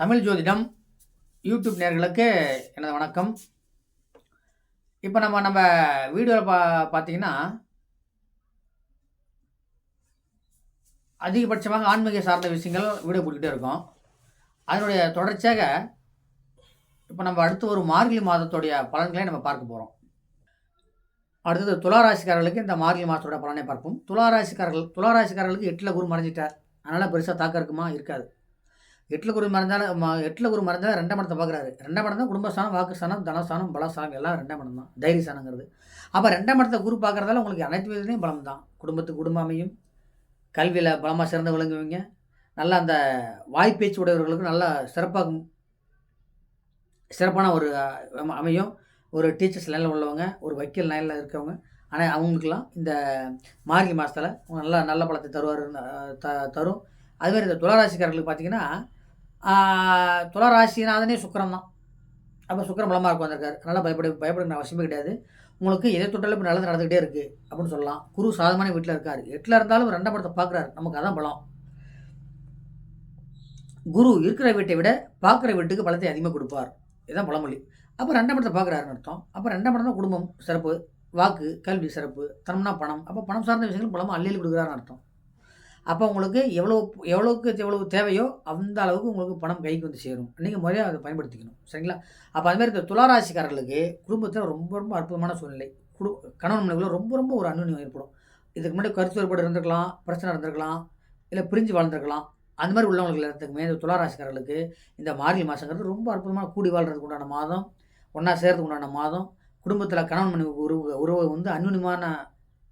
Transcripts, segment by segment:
தமிழ் ஜோதிடம் யூடியூப் நேர்களுக்கு எனது வணக்கம். இப்போ நம்ம நம்ம வீடியோவில் பா பார்த்தீங்கன்னா அதிகபட்சமாக ஆன்மீக சார்ந்த விஷயங்கள் வீடியோ போட்டுக்கிட்டே இருக்கோம். அதனுடைய தொடர்ச்சியாக இப்போ நம்ம அடுத்து ஒரு மார்கழி மாதத்துடைய பலன்களை நம்ம பார்க்க போகிறோம் அடுத்தது துளாராசிக்காரர்களுக்கு இந்த மார்கழி மாதத்தோட பலனை பார்ப்போம். துளாராசிக்காரர்கள் துளாராசிக்காரர்களுக்கு எட்டில் குரு மறைஞ்சிட்டார். அதனால் பெருசாக தாக்கம் இருக்குமா? இருக்காது. எட்டில் குரு மறைஞ்சாலும் எட்டில் குரு மறைஞ்சாலும் ரெண்டாம் இடத்தை பார்க்குறாரு. ரெண்டாம் இடம் தான் குடும்பஸ்தானம் வாக்குஸ்தானம் தனஸ்தானம் பலஸ்தானம் எல்லாம் ரெண்டாம் இடம் தான். தைரியஸ்தானங்கிறது அப்போ ரெண்டாம் இடத்தை குரு பார்க்குறதால உங்களுக்கு அனைத்து விதத்துலையும் பலம் தான். குடும்பத்துக்கு குடும்ப அமையும். கல்வியில் பலமாக சிறந்து விளங்குவீங்க. நல்லா அந்த வாய்ப்பேச்சு உடையவர்களுக்கு நல்லா சிறப்பாக சிறப்பான ஒரு அமையும். ஒரு டீச்சர்ஸ் லைனில் உள்ளவங்க ஒரு வக்கீல் லைனில் இருக்கவங்க. ஆனால் அவங்களுக்கெல்லாம் இந்த மார்கழி மாதத்தில் நல்லா நல்ல பலத்தை தருவார் த தரும். அதுமாதிரி இந்த துளாராசிக்காரர்களுக்கு பார்த்தீங்கன்னா துளாராசிநாதனே சுக்கரம் தான் அப்போ சுக்கரம் பலமாக இருக்கும் வந்திருக்காரு. நல்லா பயப்பட பயப்படுங்கிற அவசியமே கிடையாது. உங்களுக்கு எதை தொட்டாலும் இப்போ நல்லது நடந்துக்கிட்டே இருக்குது அப்படின்னு சொல்லலாம். குரு சாதமான வீட்டில் இருக்கார். எட்டில் இருந்தாலும் ரெண்டாம் படத்தை பார்க்குறாரு நமக்கு அதான் பலம். குரு இருக்கிற வீட்டை விட பார்க்குற வீட்டுக்கு பலத்தை அதிகமாக கொடுப்பார். இதுதான் பழமொழி. அப்போ ரெண்டாம் படத்தை பார்க்குறாருன்னு அர்த்தம். அப்போ ரெண்டாம் படம் தான் குடும்பம். சிறப்பு. வாக்கு கல்வி சிறப்பு. தனம்னா பணம். அப்போ பணம் சார்ந்த விஷயங்கள் பலமாக அள்ளியில் கொடுக்குறாருன்னு அர்த்தம். அப்போ உங்களுக்கு எவ்வளோ எவ்வளோக்கு எவ்வளவு தேவையோ அந்த அளவுக்கு உங்களுக்கு பணம் கைக்கு வந்து சேரும். நீங்கள் முறையாக அதை பயன்படுத்திக்கணும். சரிங்களா? அப்போ அதுமாதிரி இந்த துளாராசிக்காரர்களுக்கு குடும்பத்தில் ரொம்ப ரொம்ப அற்புதமான சூழ்நிலை. குடு கணவன் மனைவிக்குள்ள ரொம்ப ரொம்ப ஒரு அனுநியம் ஏற்படும். இதுக்கு முன்னாடி கருத்து வேறுபாடு இருந்திருக்கலாம் பிரச்சனை இருந்திருக்கலாம் இல்லை பிரிஞ்சு வாழ்ந்திருக்கலாம். அந்த மாதிரி உள்ளவங்களுக்கு எல்லாத்துக்குமே இந்த துளாராசிக்காரர்களுக்கு இந்த மார்கழி மாதங்கிறது ரொம்ப அற்புதமான கூடி வாழ்கிறதுக்கு உண்டான மாதம். ஒன்றா சேர்றதுக்கு உண்டான மாதம். குடும்பத்தில் கணவன் மனைவி உறவு உறவு வந்து அந்யுன்யமான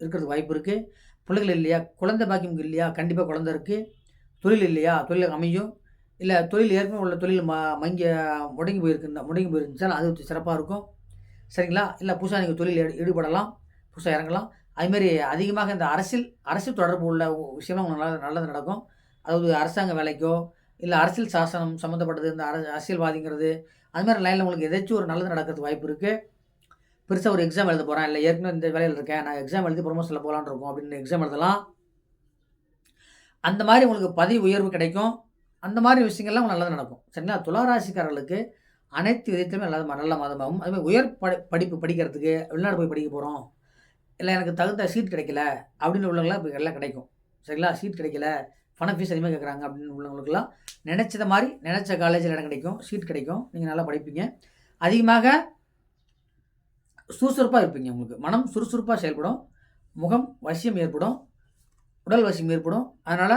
இருக்கிறதுக்கு வாய்ப்பு இருக்குது பிள்ளைகள் இல்லையா? குழந்தை பாக்கியம் இல்லையா? கண்டிப்பாக குழந்தை இருக்குது தொழில் இல்லையா? தொழில் அமையும். இல்லை தொழில் ஏற்கனவே உள்ள தொழில் ம மங்கி முடங்கி போயிருக்கு. முடங்கி போயிருந்துச்சால் அது சிறப்பாக இருக்கும். சரிங்களா? இல்லை புதுசாக நீங்கள் தொழில் ஈடுபடலாம். புதுசாக இறங்கலாம். அதுமாரி அதிகமாக இந்த அரசியல் அரசியல் தொடர்பு உள்ள விஷயம்லாம் உங்களுக்கு நல்ல நல்லது நடக்கும். அதாவது அரசாங்க வேலைக்கோ இல்லை அரசியல் சாசனம் சம்மந்தப்பட்டது இந்த அரசியல்வாதிங்கிறது அது மாதிரி லைனில் உங்களுக்கு எதாச்சும் ஒரு நல்லது நடக்கிறதுக்கு வாய்ப்பு இருக்குது பெருசாக ஒரு எக்ஸாம் எழுத போகிறேன் இல்லை ஏற்கனவே இந்த வேலையில் இருக்கேன். நான் எக்ஸாம் எழுதி ப்ரொமோஷனில் போகலான்னு இருக்கோம். அப்படின்னு எக்ஸாம் எழுதலாம். அந்த மாதிரி உங்களுக்கு பதவி உயர்வு கிடைக்கும். அந்த மாதிரி விஷயங்கள்லாம் நல்லது நடக்கும். சரிங்களா? துளாராசிக்காரர்களுக்கு அனைத்து விதத்திலுமே நல்ல நல்ல மாதமாகும் அதுமாதிரி உயர் படி படிப்பு படிக்கிறதுக்கு வெளிநாடு போய் படிக்க போகிறோம் இல்லை எனக்கு தகுந்த சீட் கிடைக்கல அப்படின்னு உள்ளவங்களாம் இப்போ எல்லாம் கிடைக்கும். சரிங்களா? சீட் கிடைக்கல. பண ஃபீஸ் அதிகமாக கேட்குறாங்க அப்படின்னு உள்ளவங்களுக்குலாம் நினச்சத மாதிரி நினச்ச காலேஜில் இடம் கிடைக்கும். சீட் கிடைக்கும். நீங்கள் நல்லா படிப்பீங்க. அதிகமாக சுறுசுறுப்பாக இருப்பீங்க உங்களுக்கு. மனம் சுறுசுறுப்பாக செயல்படும். முகம் வசியம் ஏற்படும். உடல் வசியம் ஏற்படும். அதனால்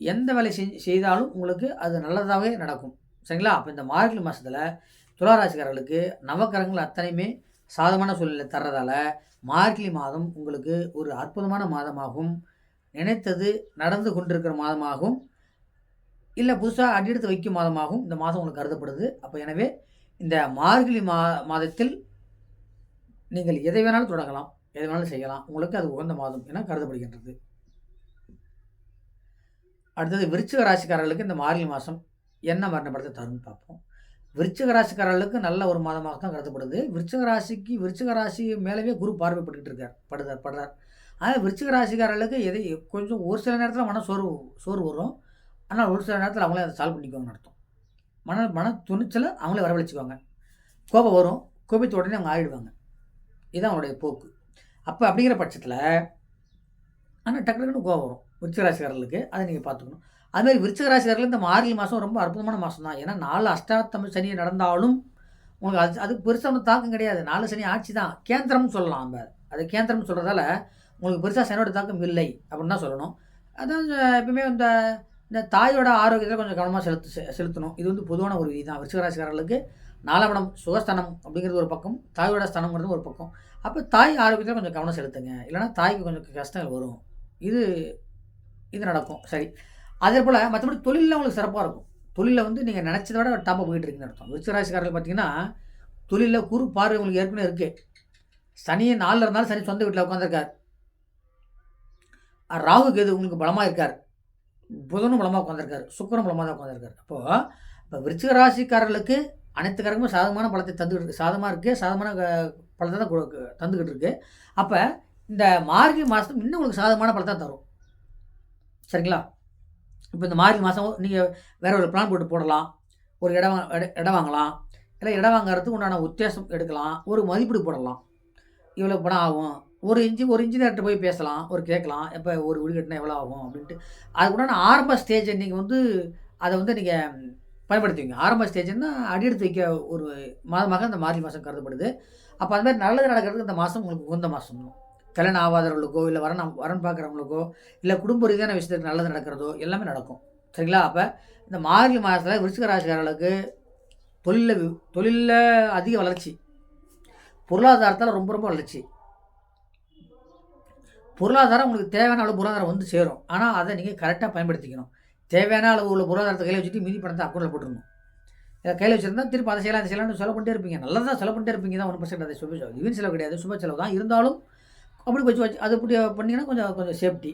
எந்த வேலை செஞ்சு செய்தாலும் உங்களுக்கு அது நல்லதாகவே நடக்கும். சரிங்களா? அப்போ இந்த மார்கழி மாதத்தில் துளாராசிக்காரர்களுக்கு நவக்கரங்கள் அத்தனையுமே சாதமான சூழ்நிலை தர்றதால மார்கழி மாதம் உங்களுக்கு ஒரு அற்புதமான மாதமாகும். நினைத்தது நடந்து கொண்டிருக்கிற மாதமாகும். இல்லை புதுசாக அடியெடுத்து வைக்கும் மாதமாகவும் இந்த மாதம் உங்களுக்கு கருதப்படுது. அப்போ எனவே இந்த மார்கழி மா மாதத்தில் நீங்கள் எதை வேணாலும் தொடங்கலாம். எதை வேணாலும் செய்யலாம். உங்களுக்கு அது உகந்த மாதம் என கருதப்படுகின்றது. அடுத்தது விருச்சிக ராசிக்காரர்களுக்கு இந்த மார்கழி மாதம் என்ன மரணப்படுத்த தரும்னு பார்ப்போம். விருச்சிக ராசிக்காரர்களுக்கு நல்ல ஒரு மாதமாக தான் கருதப்படுது. விருச்சிக ராசிக்கு விருச்சிக ராசி மேலவே குரு பார்வைப்பட்டுக்கிட்டு இருக்கார். படுதார் படுறார் ஆனால் விருச்சிக ராசிக்காரர்களுக்கு எதை கொஞ்சம் ஒரு சில நேரத்தில் மன சோர்வு சோர்வு வரும். ஆனால் ஒரு சில நேரத்தில் அவங்களே அதை சால்வ் பண்ணிக்குவாங்க அர்த்தம். மன மன துணிச்சலை அவங்களே வரவழைச்சிக்குவாங்க. கோபம் வரும். கோபத்து உடனே அவங்க ஆயிடுவாங்க. இதுதான் அவனுடைய போக்கு. அப்போ அப்படிங்கிற பட்சத்தில் ஆனால் டக்கு டக்குனு கோபம் வரும். அதை நீங்கள் பார்த்துக்கணும். அதுமாதிரி விருச்சிகராசிக்காரர்கள் இந்த மார்கழி மாதம் ரொம்ப அற்புதமான மாதம் தான். ஏன்னா நாலு அஷ்டாத்தம சனி நடந்தாலும் உங்களுக்கு அது அது பெருசாக ஒன்றும் தாக்கம் கிடையாது. நாலு சனி ஆட்சி தான். கேந்திரம்னு சொல்லலாம் நம்ம. அது கேந்திரம்னு சொல்கிறதால உங்களுக்கு பெருசாக சனியோட தாக்கம் இல்லை அப்படின்னு தான் சொல்லணும். அதான் எப்பவுமே இந்த இந்த தாயோட ஆரோக்கியத்தில் கொஞ்சம் கவனமாக செலுத்து செ- செலுத்தணும். இது வந்து பொதுவான ஒரு விதி தான் விருச்சிகராசிக்காரர்களுக்கு நாலாம் இடம் சுகஸ்தானம் அப்படிங்கிறது ஒரு பக்கம் தாயோட ஸ்தானம்ங்கிறது ஒரு பக்கம். அப்போ தாய் ஆரோக்கியத்தில் கொஞ்சம் கவனம் செலுத்துங்க. இல்லைன்னா தாய்க்கு கொஞ்சம் கஷ்டங்கள் வரும். இது இது நடக்கும். சரி. அதே போல் மற்றபடி தொழிலில் உங்களுக்கு சிறப்பாக இருக்கும். தொழிலில் வந்து நீங்கள் நினச்சதை விட டாப்பாக போயிட்டு இருக்கீங்கன்னு அர்த்தம். விருச்சிகராசிக்காரர்கள் பார்த்தீங்கன்னா தொழிலில் குறு பார்வை உங்களுக்கு ஏற்கனவே இருக்குது சனியை நாளில் இருந்தாலும் சனி சொந்த வீட்டில் உட்காந்துருக்கார் ராகு கேது உங்களுக்கு பலமாக இருக்கார். புதனும் பலமாக உட்காந்துருக்காரு சுக்கரம் பலமாக தான் உட்காந்துருக்காரு அப்போது இப்போ விருச்சிக ராசிக்காரர்களுக்கு அனைத்து காரங்களும் சாதகமான பழத்தை தந்துக்கிட்டு சாதமாக இருக்குது சாதமான பழத்தை தான் தந்துக்கிட்டு இருக்கு. அப்போ இந்த மார்கழி மாதம் இன்னும் உங்களுக்கு சாதகமான பழத்தை தரும். சரிங்களா? இப்போ இந்த மார்கழி மாதம் நீங்கள் வேறு ஒரு பிளான் போட்டு போடலாம். ஒரு இடம் இட- இடம் வாங்கலாம். இல்லை இடம் வாங்குறதுக்கு உண்டான உத்தேசம் எடுக்கலாம். ஒரு மதிப்பீடு போடலாம். இவ்வளோ பணம் ஆகும். ஒரு இன்ஜி ஒரு இன்ஜினியர்கிட்ட போய் பேசலாம் ஒரு கேட்கலாம் எப்போ ஒரு வீடு கட்டினா எவ்வளோ ஆகும்? அப்படின்ட்டு. அதுக்குண்டான ஆரம்ப ஸ்டேஜை நீங்கள் வந்து அதை வந்து நீங்கள் பயன்படுத்துவீங்க. ஆரம்ப ஸ்டேஜ்னா அடியெடுத்து வைக்க ஒரு மாதமாக இந்த மார்ச் மாதம் கருதப்படுது. அப்போ அந்த மாதிரி நல்லது நடக்கிறதுக்கு இந்த மாதம் உங்களுக்கு உகந்த மாதம் கல்யாணம் ஆகாதவர்களுக்கோ இல்லை வரன் வரன் பார்க்குறவங்களுக்கோ இல்லை குடும்ப ரீதியான விஷயத்துக்கு நல்லது நடக்கிறதோ எல்லாமே நடக்கும். சரிங்களா? அப்போ இந்த மார்கழி மாதத்தில் விருச்சிக ராசிக்காரர்களுக்கு தொழிலில் தொழிலில் அதிக வளர்ச்சி. பொருளாதாரத்தில் ரொம்ப ரொம்ப வளர்ச்சி. பொருளாதாரம் உங்களுக்கு தேவையான அளவு பொருளாதாரம் வந்து சேரும். ஆனால் அதை நீங்கள் கரெக்டாக பயன்படுத்திக்கணும். தேவையான அளவு உள்ள பொருளாதாரத்தை கையில் வச்சுட்டு மீதி பணத்தை அக்கௌண்ட்டில் போட்டுருணும் இதை கையில் வச்சுருந்தா திருப்பி அதை செய்யலாம் அதை செய்யலாம்னு செலவு பண்ணிட்டே இருப்பீங்க. நல்லதாக செலவு பண்ணிட்டே இருப்பீங்க. தான் ஒன்றும் பிரச்சனை அதை சுப செலவு. வீண் செலவு கிடையாது. சுப செலவு தான். இருந்தாலும் அப்படி வச்சு வச்சு அது இப்படி பண்ணிங்கன்னா கொஞ்சம் கொஞ்சம் சேஃப்டி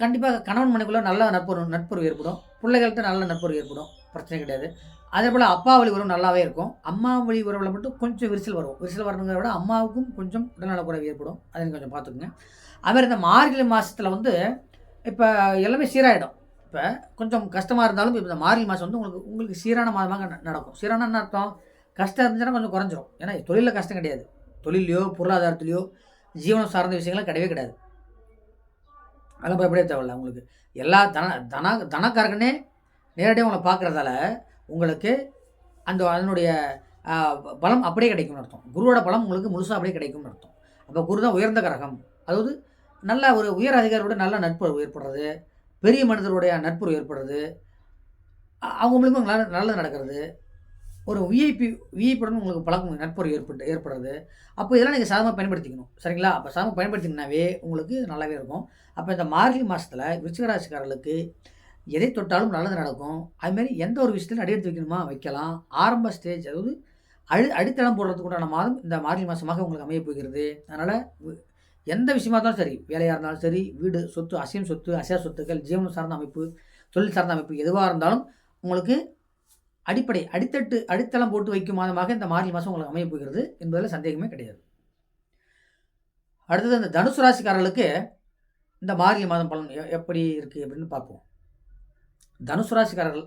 கண்டிப்பாக கணவன் மனைக்குள்ளே நல்ல நட்புறவு நட்புறவு ஏற்படும். பிள்ளைகள்கிட்ட நல்ல நட்புறவு ஏற்படும். பிரச்சனை கிடையாது. அதே போல் அப்பா வழி உறவு நல்லாவே இருக்கும். அம்மா வழி உறவில் மட்டும் கொஞ்சம் விரிசல் வரும். விரிசல் வரணுங்கிறத விட அம்மாவுக்கும் கொஞ்சம் உடல்நலக்குறைவு ஏற்படும். அதை கொஞ்சம் பார்த்துக்குங்க. அதுமாதிரி இந்த மார்கழி மாதத்தில் வந்து இப்போ எல்லாமே சீராகிடும் இப்போ கொஞ்சம் கஷ்டமாக இருந்தாலும் இப்போ இந்த மார்கழி மாதம் வந்து உங்களுக்கு உங்களுக்கு சீரான மாதமாக ந- நடக்கும். சீரான என்ன அர்த்தம்? கஷ்டம் இருந்துச்சுன்னா கொஞ்சம் குறைஞ்சிரும். ஏன்னா தொழிலில் கஷ்டம் கிடையாது. தொழிலையோ பொருளாதாரத்துலையோ ஜீவனம் சார்ந்த விஷயங்கள்லாம் கிடையவே கிடையாது. அதெல்லாம் பயப்படவே தேவையில்ல உங்களுக்கு. எல்லா தன தன தனக்காரங்கனே நேரடியாக உங்களை பார்க்குறதால உங்களுக்கு அந்த அதனுடைய பலம் அப்படியே கிடைக்கும்னு அர்த்தம். குருவோட பலம் உங்களுக்கு முழுசாக அப்படியே கிடைக்கும்னு அர்த்தம். அப்போ குரு தான் உயர்ந்த கிரகம். அதாவது நல்ல ஒரு உயர் அதிகாரியோட நல்ல நட்புறவு ஏற்படுறது பெரிய மனிதருடைய நட்புறவு ஏற்படுறது அவங்க மூலிமா நல்ல நல்லது நடக்கிறது ஒரு விஐபி விஐபியுடன் உங்களுக்கு பழக்கம் நட்புறவு ஏற்பட்டு ஏற்படுறது. அப்போ இதெல்லாம் நீங்கள் சாதமாக பயன்படுத்திக்கணும். சரிங்களா? அப்போ சாதமாக பயன்படுத்திங்கனாவே உங்களுக்கு நல்லாவே இருக்கும். அப்போ இந்த மார்கழி மாதத்தில் விருச்சிகராசிக்காரர்களுக்கு எதை தொட்டாலும் நல்லது நடக்கும். அதுமாரி எந்த ஒரு விஷயத்திலும் அடியெடுத்து வைக்கணுமா? வைக்கலாம். ஆரம்ப ஸ்டேஜ் அதாவது அழு அடித்தளம் போடுறதுக்கு உண்டான மாதம் இந்த மார்கழி மாதமாக உங்களுக்கு அமைய போகிறது. அதனால் எந்த விஷயமா இருந்தாலும் சரி வேலையாக இருந்தாலும் சரி வீடு சொத்து அசையும் சொத்து அசையா சொத்துக்கள் ஜீவனம் சார்ந்த அமைப்பு தொழில் சார்ந்த அமைப்பு எதுவாக இருந்தாலும் உங்களுக்கு அடிப்படை அடித்தட்டு அடித்தளம் போட்டு வைக்கும் மாதமாக இந்த மார்கழி மாதம் உங்களுக்கு அமைய போகிறது என்பதில் சந்தேகமே கிடையாது. அடுத்தது இந்த தனுசு ராசிக்காரர்களுக்கு இந்த மார்கழி மாதம் பலன் எ- எப்படி இருக்குது அப்படின்னு பார்ப்போம். தனுசு ராசிக்காரர்கள்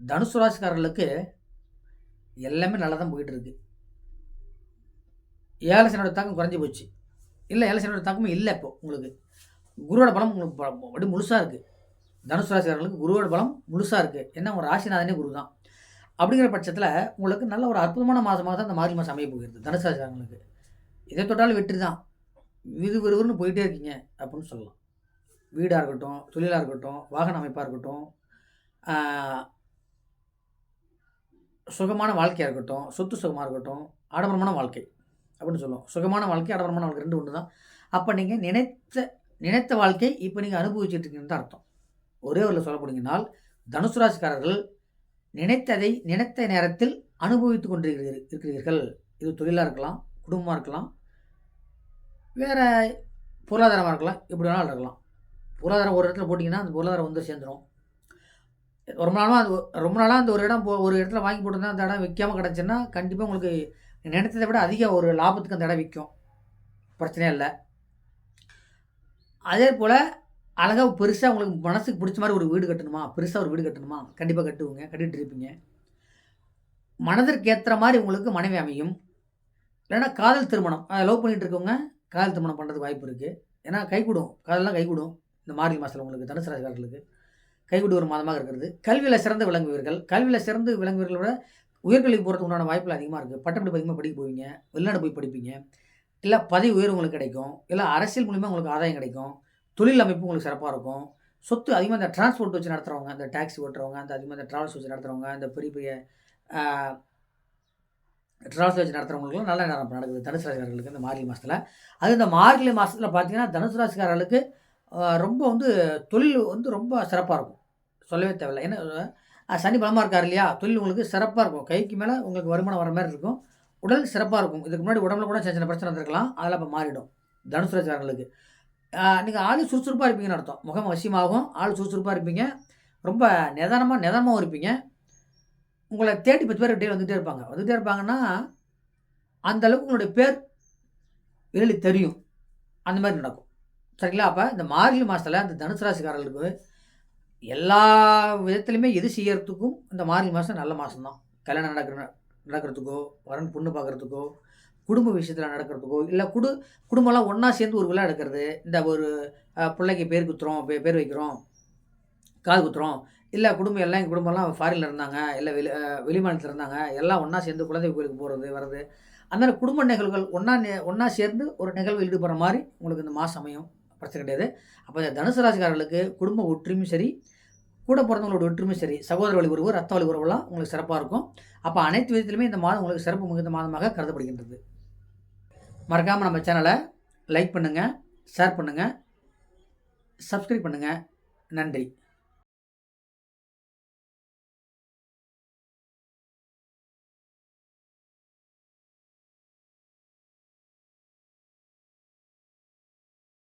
தனுசு ராசிக்காரர்களுக்கு எல்லாமே நல்லா தான் போயிட்டு இருக்கு ஏலசனோட தாக்கம் குறைஞ்சி போச்சு. இல்லை ஏலசனோட தாக்கமும் இல்லை இப்போ உங்களுக்கு. குருவோட பலம் உங்களுக்கு ப- அப்படியே முழுசாக இருக்குது தனுசு ராசிக்காரர்களுக்கு குருவோட பலம் முழுசாக இருக்குது ஏன்னா உங்கள் ராசிநாதனே குரு தான் அப்படிங்கிற பட்சத்தில் உங்களுக்கு நல்ல ஒரு அற்புதமான மாதமாக தான் அந்த மாதிரி மாதம் அமைய போகிறது தனுசு ராசிக்காரங்களுக்கு. இதை தொட்டாலும் வெற்றி தான். விறு விறுவிறுன்னு போயிட்டே இருக்கீங்க அப்படின்னு சொல்லலாம். வீடாக இருக்கட்டும் தொழிலாக இருக்கட்டும் வாகன அமைப்பாக இருக்கட்டும் சுகமான வாழ்க்கையாக இருக்கட்டும் சொத்து சுகமாக இருக்கட்டும் ஆடம்பரமான வாழ்க்கை அப்படின்னு சொல்லுவோம். சுகமான வாழ்க்கை ஆடம்பரமான வாழ்க்கை ரெண்டு ஒன்று தான் அப்போ நீங்கள் நினைத்த நினைத்த வாழ்க்கை இப்போ நீங்கள் அனுபவிச்சுட்டு இருக்கீங்கன்னு தான் அர்த்தம். ஒரே ஒரு சொல்ல போனீங்கன்னால் தனுசு ராசிக்காரர்கள் நினைத்ததை நினைத்த நேரத்தில் அனுபவித்து கொண்டிருக்கிறீர்கள் இருக்கிறீர்கள். இது தொழிலாக இருக்கலாம் குடும்பமாக இருக்கலாம் வேறு பொருளாதாரமாக இருக்கலாம் எப்படி வேணாலும் இருக்கலாம். பொருளாதாரம் ஒரு இடத்துல போட்டிங்கன்னா அந்த பொருளாதாரம் வந்து சேர்ந்துடும் ரொம்ப நாளாக அது ரொம்ப நாளாக அந்த ஒரு இடம் போ ஒரு இடத்துல வாங்கி போட்டிருந்தா அந்த இடம் விற்காம கிடச்சுன்னா கண்டிப்பாக உங்களுக்கு நினைத்ததை விட அதிக ஒரு லாபத்துக்கு அந்த இடம் விற்கும் பிரச்சனையே இல்லை. அதே போல் அழகாக பெருசாக உங்களுக்கு மனசுக்கு பிடிச்ச மாதிரி ஒரு வீடு கட்டணுமா? பெருசாக ஒரு வீடு கட்டணுமா? கண்டிப்பாக கட்டுவோங்க. கட்டிகிட்டு இருப்பீங்க. மனதிற்கு ஏற்றுற மாதிரி உங்களுக்கு மனைவி அமையும். இல்லைன்னா காதல் திருமணம். லவ் பண்ணிகிட்டு இருக்கவங்க காதல் திருமணம் பண்ணுறதுக்கு வாய்ப்பு இருக்குது ஏன்னா கைகூடும். காதல்லாம் கைகூடும். இந்த மார்கழி மாதத்தில் உங்களுக்கு தனுசு ராசிக்காரர்களுக்கு கைகூடி ஒரு மாதமாக இருக்கிறது. கல்வியில் சிறந்து விளங்குவீர்கள். கல்வியில் சிறந்து விளங்குவீர்களோட உயர்கல்வி போகிறதுக்கு உண்டான வாய்ப்புகள் அதிகமாக இருக்குது பட்டப்படிப்பு அதிகமாக படிக்க போவீங்க. வெளிநாடு போய் படிப்பீங்க. இல்லை பதவி உயர்வு உங்களுக்கு கிடைக்கும். இல்லை அரசியல் மூலிமா உங்களுக்கு ஆதாயம் கிடைக்கும். தொழில் அமைப்பு உங்களுக்கு சிறப்பாக இருக்கும். சொத்து அதிகமாக இந்த டிரான்ஸ்போர்ட் வச்சு நடத்துகிறவங்க இந்த டாக்ஸி ஓட்டுறவங்க அந்த அதிகமாக இந்த ட்ராவல்ஸ் வச்சு நடத்துகிறவங்க இந்த பெரிய பெரிய ட்ராவல்ஸ் வச்சு நடத்துகிறவங்களுக்குலாம் நல்ல நேரம் நடக்குது. தனுசு ராசிக்காரர்களுக்கு இந்த மார்கழி மாதத்தில் அது இந்த மார்கழி மாதத்தில் பார்த்தீங்கன்னா தனுசு ராசிக்காரர்களுக்கு ரொம்ப வந்து தொழில் வந்து ரொம்ப சிறப்பாக இருக்கும். சொல்லவே தேவையில்லை. ஏன்னா சனி பலமாக இருக்கார் இல்லையா? தொழில் உங்களுக்கு சிறப்பாக இருக்கும். கைக்கு மேலே உங்களுக்கு வருமானம் வர மாதிரி இருக்கும். உடல் சிறப்பாக இருக்கும். இதுக்கு முன்னாடி உடம்புல கூட சின்ன சின்ன பிரச்சனை இருந்திருக்கலாம் அதெல்லாம் இப்போ மாறிடும். தனுசு ராசிக்காரர்களுக்கு நீங்கள் ஆள் சுறுசுறுப்பாக இருப்பீங்கன்னு அர்த்தம். முகம் வசியமாகும் ஆள் சுறுசுறுப்பாக இருப்பீங்க. ரொம்ப நிதானமாக நிதானமாகவும் இருப்பீங்க. உங்களை தேடி பத்து பேர் கிட்டே வந்துகிட்டே இருப்பாங்க. வந்துகிட்டே இருப்பாங்கன்னா அந்தளவுக்கு உங்களுடைய பேர் வெளியில் தெரியும். அந்த மாதிரி நடக்கும். சரிங்களா? அப்போ இந்த மார்கழி மாதத்தில் அந்த தனுசு ராசிக்காரர்களுக்கு எல்லா விதத்துலையுமே எது செய்யறதுக்கும் இந்த மார்கழி மாதம் நல்ல மாதம் தான் கல்யாணம் நடக்கிற நடக்கிறதுக்கோ வரன் பொண்ணு பார்க்குறதுக்கோ குடும்ப விஷயத்தில் நடக்கிறதுக்கோ இல்லை குடு குடும்பம்லாம் ஒன்றா சேர்ந்து ஒரு விழா எடுக்கிறது இந்த ஒரு பிள்ளைக்கு பேர் குத்துறோம் பே- பேர் வைக்கிறோம் காது குத்துறோம் இல்லை குடும்பம் எல்லாம் எங்கள் குடும்பம்லாம் ஃபாரினில் இருந்தாங்க இல்லை வெளி வெளிமாநிலத்தில் இருந்தாங்க எல்லாம் ஒன்றா சேர்ந்து குழந்தை கோயிலுக்கு போகிறது வர்றது. அந்த மாதிரி குடும்ப நிகழ்வுகள் ஒன்றா ஒன்றா சேர்ந்து ஒரு நிகழ்வு ஈடுபடுற மாதிரி உங்களுக்கு இந்த மாதம் அமையும். பிரச்சனை கிடையாது. அப்போ இந்த தனுசு ராசிக்காரர்களுக்கு குடும்ப ஒற்றுமையும் சரி கூட பிறந்தவங்களோட ஒற்றுமையும் சரி சகோதர வழி உறவு ரத்த வழி உறவுலாம் உங்களுக்கு சிறப்பாக இருக்கும். அப்போ அனைத்து விதத்திலுமே இந்த மாதம் உங்களுக்கு சிறப்பு மிகுந்த மாதமாக கருதப்படுகின்றது. மறக்காமல் நம்ம சேனலை லைக் பண்ணுங்கள் ஷேர் பண்ணுங்கள் சப்ஸ்கிரைப் பண்ணுங்கள் நன்றி.